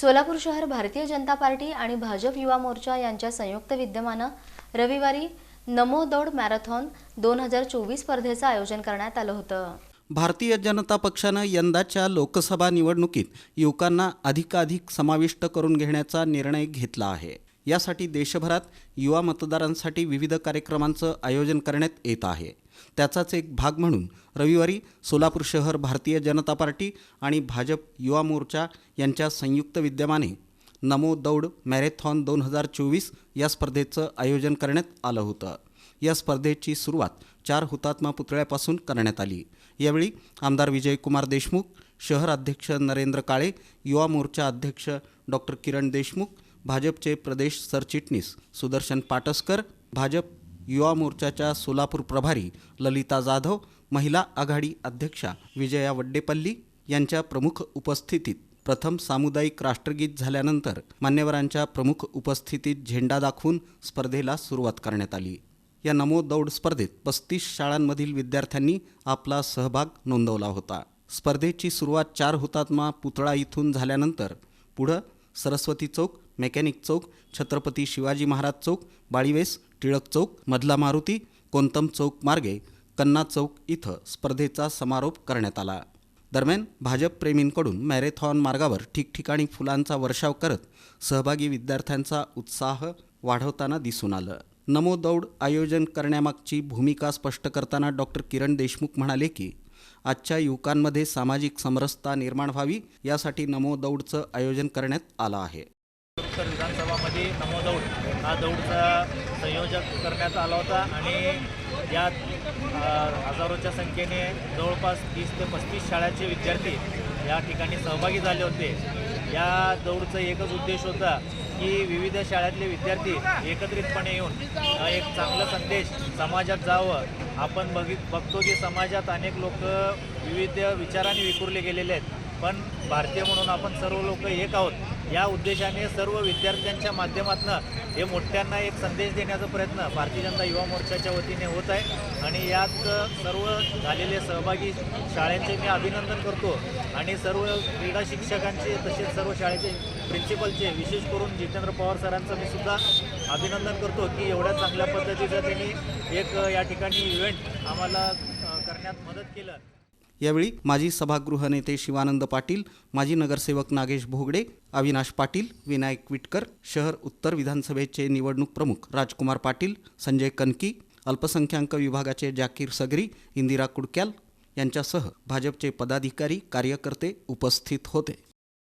सोलापूर शहर भारतीय जनता पार्टी आणि भाजप युवा मोर्चा यांच्या संयुक्त विद्यमानं रविवारी नमो दौड मॅरेथॉन दोन हजार चोवीस स्पर्धेचं आयोजन करण्यात आलं होतं. भारतीय जनता पक्षानं यंदाच्या लोकसभा निवडणुकीत युवकांना अधिकाधिक समाविष्ट करून घेण्याचा निर्णय घेतला आहे. यासाठी देशभरात युवा मतदारांसाठी विविध कार्यक्रमांचं आयोजन करण्यात येत आहे. त्याचाच एक भाग म्हणून रविवारी सोलापूर शहर भारतीय जनता पार्टी आणि भाजप युवा मोर्चा यांच्या संयुक्त विद्यमाने नमो दौड मॅरेथॉन दोन हजार चोवीस या स्पर्धेचं आयोजन करण्यात आलं होतं. या स्पर्धेची सुरुवात चार हुतात्मा पुतळ्यापासून करण्यात आली. यावेळी आमदार विजयकुमार देशमुख शहर अध्यक्ष नरेंद्र काळे युवा मोर्चा अध्यक्ष डॉक्टर किरण देशमुख भाजपचे प्रदेश सरचिटणीस सुदर्शन पाटसकर भाजप युवा मोर्चाच्या सोलापूर प्रभारी ललिता जाधव महिला आघाडी अध्यक्षा विजया वड्डेपल्ली यांच्या प्रमुख उपस्थितीत प्रथम सामुदायिक राष्ट्रगीत झाल्यानंतर मान्यवरांच्या प्रमुख उपस्थितीत झेंडा दाखवून स्पर्धेला सुरुवात करण्यात आली. या नमो दौड स्पर्धेत पस्तीस शाळांमधील विद्यार्थ्यांनी आपला सहभाग नोंदवला होता. स्पर्धेची सुरुवात चार हुतात्मा पुतळा इथून झाल्यानंतर पुढं सरस्वती चौक मेकॅनिक चौक छत्रपती शिवाजी महाराज चौक बाळीवेस टिळक चौक मधला मारुती कोंतम चौक मार्गे कन्ना चौक इथं स्पर्धेचा समारोप करण्यात आला. दरम्यान भाजप प्रेमींकडून मॅरेथॉन मार्गावर ठिकठिकाणी फुलांचा वर्षाव करत सहभागी विद्यार्थ्यांचा उत्साह वाढवताना दिसून आलं. नमो दौड आयोजन करण्यामागची भूमिका स्पष्ट करताना डॉक्टर किरण देशमुख म्हणाले की आजच्या युवकांमध्ये सामाजिक समरसता निर्माण व्हावी यासाठी नमो दौडचं आयोजन करण्यात आलं आहे. महाराष्ट्र विधानसभामध्ये नमो दौड. हा दौडचा संयोजक करण्यात आला होता आणि यात हजारोच्या संख्येने जवळपास तीस ते पस्तीस शाळांचे विद्यार्थी या ठिकाणी सहभागी झाले होते. या दौडचा एकच उद्देश होता की विविध शाळेतले विद्यार्थी एकत्रितपणे येऊन एक चांगला संदेश समाजात जावं. आपण बघित बघतो की समाजात अनेक लोक विविध विचारांनी विखुरले गेलेले आहेत. पण भारतीय म्हणून आपण सर्व लोक एक आहोत. या उद्देशाने सर्व विद्यार्थ्यांच्या माध्यमातून हे मोठ्यांना एक संदेश देण्याचा प्रयत्न भारतीय जनता युवा मोर्चाच्या वतीने होत आहे. आणि यात सर्व झालेले सहभागी शाळेंचे मी अभिनंदन करतो. आणि सर्व क्रीडा शिक्षकांचे तसेच सर्व शाळेचे प्रिन्सिपलचे विशेष करून जितेंद्र पवार सरांचं मी सुद्धा अभिनंदन करतो की एवढ्या चांगल्या पद्धतीचं त्यांनी एक या ठिकाणी इव्हेंट आम्हाला करण्यात मदत केलं. यावेळी माजी सभागृह नेते शिवानंद पाटील माजी नगरसेवक नागेश भोगडे अविनाश पाटील विनायक विटकर शहर उत्तर विधानसभेचे निवडणूक प्रमुख राजकुमार पाटील संजय कनकी अल्पसंख्याक विभागाचे जाकीर सगरी इंदिरा कुडक्याल यांच्यासह भाजपचे पदाधिकारी कार्यकर्ते उपस्थित होते.